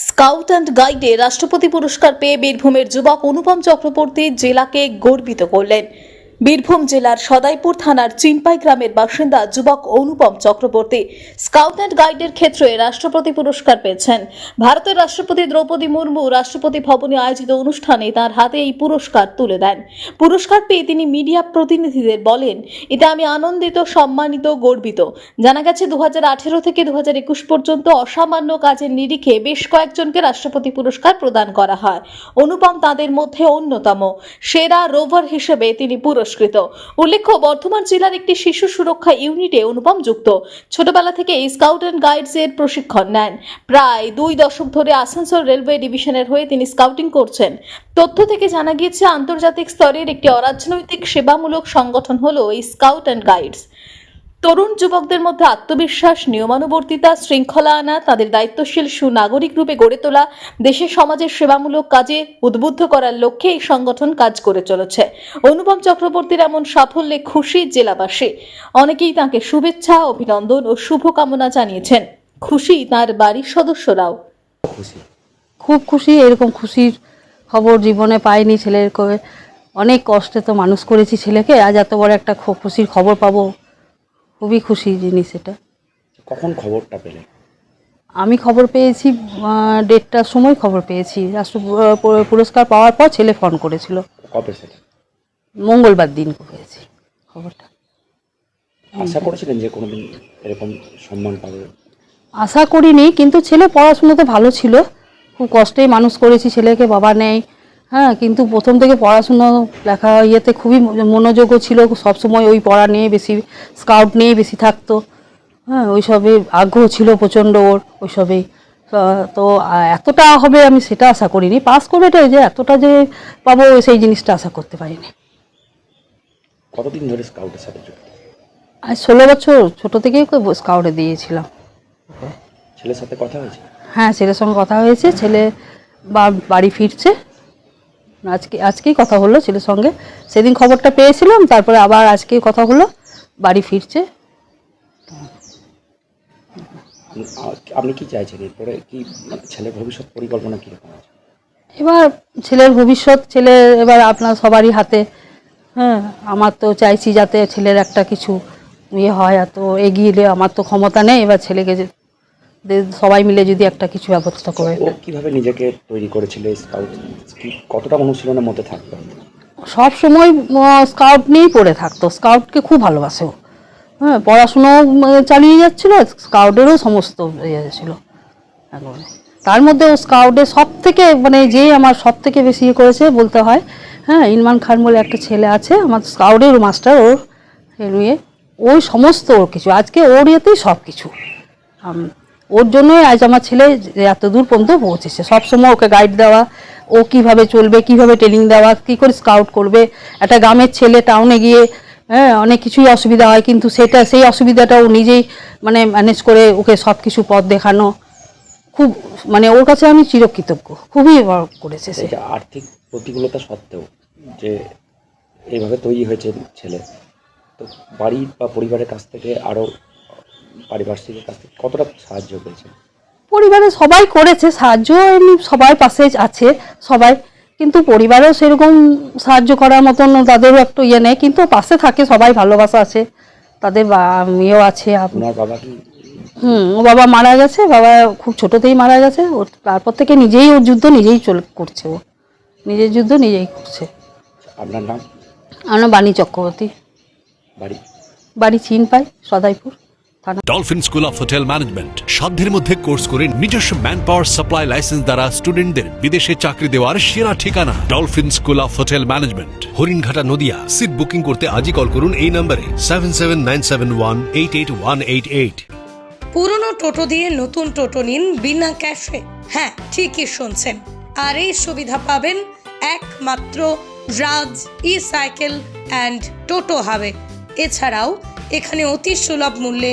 Scout and গাইডে রাষ্ট্রপতি পুরস্কার পেয়ে বীরভূমের যুবক অনুপম চক্রবর্তী জেলাকে গর্বিত করলেন। বীরভূম জেলার সদাইপুর থানার চিনপাই গ্রামের বাসিন্দা যুবক অনুপম চক্রবর্তী স্কাউট অ্যান্ড গাইডের ক্ষেত্রে রাষ্ট্রপতি পুরস্কার পেয়েছেন। ভারতের রাষ্ট্রপতি দ্রৌপদী মুর্মু রাষ্ট্রপতি ভবনে আয়োজিত অনুষ্ঠানে তার হাতে এই পুরস্কার তুলে দেন। পুরস্কার পেয়ে তিনি মিডিয়া প্রতিনিধিদের বলেন, এটা আমি আনন্দিত, সম্মানিত, গর্বিত। জানা গেছে দু হাজার আঠেরো থেকে দু হাজার একুশ পর্যন্ত অসামান্য কাজের নিরিখে বেশ কয়েকজনকে রাষ্ট্রপতি পুরস্কার প্রদান করা হয়। অনুপম তাদের মধ্যে অন্যতম। সেরা রোভার হিসেবে তিনি পুরস্কৃত উল্লেখ্য, বর্ধমান জেলার একটি শিশু সুরক্ষা ইউনিটে অনুপম যুক্ত। ছোটবেলা থেকে স্কাউট অ্যান্ড গাইডস এর প্রশিক্ষণ নেন। প্রায় দুই দশক ধরে আসানসোল রেলওয়ে ডিভিশনের হয়ে তিনি স্কাউটিং করছেন। তথ্য থেকে জানা গিয়েছে, আন্তর্জাতিক স্তরের একটি অরাজনৈতিক সেবামূলক সংগঠন হল স্কাউট অ্যান্ড গাইডস। তরুণ যুবকদের মধ্যে আত্মবিশ্বাস নিয়মানুবর্তিতা শৃঙ্খলা আনা তাদের দায়িত্বশীল সুনাগরিক রূপে গড়ে তোলা দেশের সমাজের সেবামূলক কাজে উদ্বুদ্ধ করার লক্ষ্যে এই সংগঠন কাজ করে চলেছে। অনুপম চক্রবর্তীর এমন সাফল্যে খুশি জেলাবাসী। অনেকেই তাকে শুভেচ্ছা অভিনন্দন ও শুভকামনা জানিয়েছেন। খুশি তার বাড়ির সদস্যরাও। খুব খুশি এরকম খুশির খবর জীবনে পাইনি ছেলের অনেক কষ্টে তো মানুষ করেছি ছেলেকে আজ এত বড় একটা খুশির খবর পাবো। খুবই খুশি জিনিস এটা। কখন খবরটা পেলে? আমি খবর পেয়েছি দেড়টার সময় খবর পেয়েছি। রাষ্ট্র পুরস্কার পাওয়ার পর ছেলে ফোন করেছিল। কবে সেটা? মঙ্গলবার দিন পেয়েছি খবরটা। আশা করেছিলেন যে কোনোদিন এরকম সম্মান পাবে? আশা করিনি কিন্তু ছেলে পড়াশুনোতে ভালো ছিল। খুব কষ্টেই মানুষ করেছি ছেলেকে বাবা নেই। হ্যাঁ কিন্তু প্রথম থেকে পড়াশুনো লেখা ইয়েতে খুবই মনোযোগও ছিল সবসময় ওই পড়া নিয়ে বেশি স্কাউট নিয়ে বেশি থাকতো। হ্যাঁ ওইসবে আগ্রহ ছিল প্রচণ্ড ওর ওইসবেই তো এতটা হবে আমি সেটা আশা করিনি। পাস করবে এটাই যে এতটা যে পাবো সেই জিনিসটা আশা করতে পারিনি। কতদিন ধরে স্কাউটের সাথে যুক্ত? আর ষোলো বছর ছোটো থেকেই ওকে স্কাউটে দিয়েছিলাম। ছেলের সাথে কথা হয়েছে? হ্যাঁ ছেলের সঙ্গে কথা হয়েছে ছেলে বা- বাড়ি ফিরছে। আজকে আজকেই কথা হলো ছেলের সঙ্গে। সেদিন খবরটা পেয়েছিলাম তারপরে আবার আজকেই কথা হলো বাড়ি ফিরছে। আপনি- কি চাইছেন? এরপরে কি মানে ছেলের ভবিষ্যৎ পরিকল্পনা কীরকম আছে? এবার ছেলের ভবিষ্যৎ ছেলে এবার আপনার সবারই হাতে। হ্যাঁ আমার তো চাইছি যাতে ছেলের একটা কিছু ইয়ে হয় এত এগিয়ে এলে আমার তো ক্ষমতা নেই এবার ছেলেকে সবাই মিলে যদি একটা কিছু ব্যবস্থা করে। ও কীভাবে নিজেকে তৈরি করেছিল স্কাউট কি কতটা অনুশীলনের মধ্যে থাকতো? সব সময় স্কাউট নিয়েই পড়ে থাকতো। স্কাউটকে খুব ভালোবাসে ও। হ্যাঁ পড়াশুনো চালিয়ে যাচ্ছিল স্কাউটেরও সমস্ত ইয়ে ছিল। একবারে। তার মধ্যে ও স্কাউটে সব থেকে মানে যে আমার সব থেকে বেশি ইয়ে করেছে বলতে হয় হ্যাঁ ইনমান খান বলে একটা ছেলে আছে আমার স্কাউটের মাস্টার ওর ইয়ে। ওই সমস্ত ওর কিছু। আজকে ওর ইয়েতেই সব কিছু ওর জন্যই আজ আমার ছেলে এত দূর পর্যন্ত পৌঁছেছে। সবসময় ওকে গাইড দেওয়া, ও কীভাবে চলবে, কীভাবে ট্রেনিং দেওয়া, কি করে স্কাউট করবে। একটা গ্রামের ছেলে টাউনে গিয়ে হ্যাঁ অনেক কিছুই অসুবিধা হয়, কিন্তু সেটা, সেই অসুবিধাটা ও নিজেই মানে ম্যানেজ করে ওকে সব কিছু পথ দেখানো। খুব মানে ওর কাছে আমি চিরকৃতজ্ঞ। খুবই করেছে সে। আর্থিক প্রতিকূলতা সত্ত্বেও যে এইভাবে তৈরি হয়েছে ছেলে। তো বাড়ি বা পরিবারের কাছ থেকে আরও পারিপার্শ্বিকের কাছ থেকে কতটা সাহায্য পেয়েছে? পরিবারে সবাই করেছে সাহায্য এমনি সবাই পাশে আছে সবাই। কিন্তু পরিবারেও সেরকম সাহায্য করার মতন তাদেরও একটু ইয়ে নেই কিন্তু পাশে থাকে সবাই ভালোবাসা আছে। তাদের মেয়েও আছে। আপ- ওনার বাবা কি? হুম ও বাবা মারা গেছে বাবা খুব ছোটতেই মারা গেছে ওর তারপর থেকে নিজেই ওর যুদ্ধ নিজেই চলে করছে ও। নিজের যুদ্ধ নিজেই করছে। আপনার নাম? আমার বাণী চক্রবর্তী। বাড়ি? বাড়ি চিন পাই Sadaipur. Dolphin school of hotel management সাধ্যের মধ্যে কোর্স করে নিজস্ব ম্যান পাওয়ার সাপ্লাই লাইসেন্স দ্বারা স্টুডেন্টদের বিদেশে চাকরি দেওয়ার সেরা ঠিকানা। Dolphin school of hotel management Haringhata Nadia. Seat booking করতে আজই কল করুন এই নম্বরে seven seven nine seven one eight eight one eight eight পুরনো টোটো দিয়ে নতুন টোটো নিন বিনা ক্যাশে। হ্যাঁ ঠিকই শুনছেন। আর এই সুবিধা পাবেন একমাত্র রাজ ই সাইকেল অ্যান্ড টোটো হাবে। এছাড়াও এখানে অতি সুলভ মূল্যে